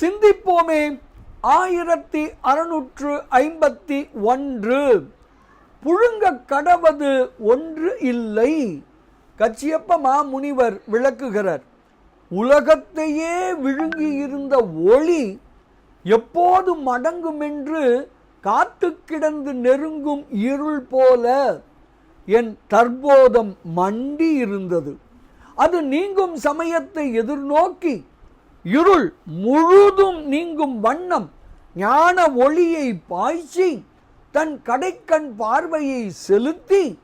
சிந்திப்போமே. ஆயிரத்தி அறுநூற்று ஐம்பத்தி ஒன்று. புழுங்க கடவது ஒன்று இல்லை. கச்சியப்ப மாமுனிவர் விளக்குகிறார் உலகத்தையே விழுங்கி இருந்த ஒளி எப்போது மடங்கும் என்று காத்து கிடந்து நெருங்கும் இருள் போல என் தற்போதம் மண்டி இருந்தது அது நீங்கும் சமயத்தை எதிர்நோக்கி இருள் முழுதும் நீங்கும் வண்ணம் ஞான ஒளியை பாய்ச்சி தன் கடைக்கண் பார்வையை செலுத்தி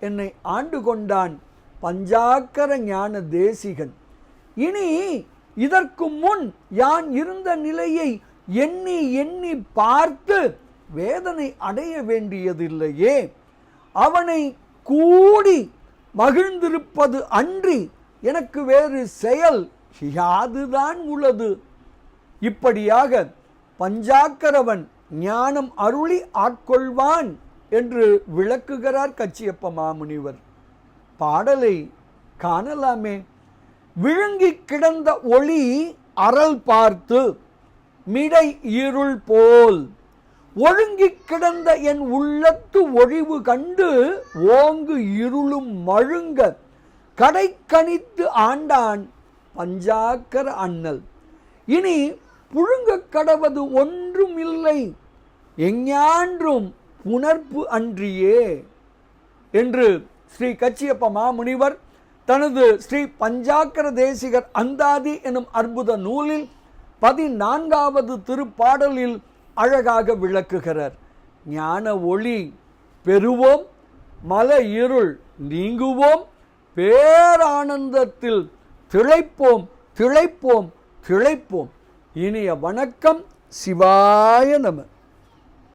என்னை ஆண்டு கொண்டான் பஞ்சாக்கர ஞான தேசிகன். இனி இதற்கு முன் யான் இருந்த நிலையை எண்ணி எண்ணி பார்த்து வேதனை அடைய வேண்டியதில்லையே. அவனை கூடி மகிழ்ந்திருப்பது அன்றி எனக்கு வேறு செயல் யாதுதான் உள்ளது. இப்படியாக பஞ்சாக்கரவன் ஞானம் அருளி ஆட்கொள்வான் என்று விளக்குகிறார் கச்சியப்ப மாமுனிவர். பாடலை காணலாமே. விழுங்கி கிடந்த ஒளி அறல் பார்த்து மிடை இருள் போல் ஒழுங்கி கிடந்த என் உள்ளத்து ஒழிவு கண்டு ஓங்கு இருளும் மழுங்க கடை கணித்து ஆண்டான் பஞ்சாக்கர அண்ணல். இனி புழுங்க கடவது ஒன்றும் இல்லை. எஞ்ஞான்றும் புணர்ப்பு அன்றியே என்று ஸ்ரீ கச்சியப்ப மாமுனிவர் தனது ஸ்ரீ பஞ்சாக்கர தேசிகர் அந்தாதி எனும் அற்புத நூலில் பதினான்காவது திருப்பாடலில் அழகாக விளக்குகிறார். ஞான ஒளி பெறுவோம் மல இருள் நீங்குவோம் பேரானந்தத்தில் திளைப்போம் திளைப்போம் திளைப்போம். இனிய வணக்கம் சிவாய நம.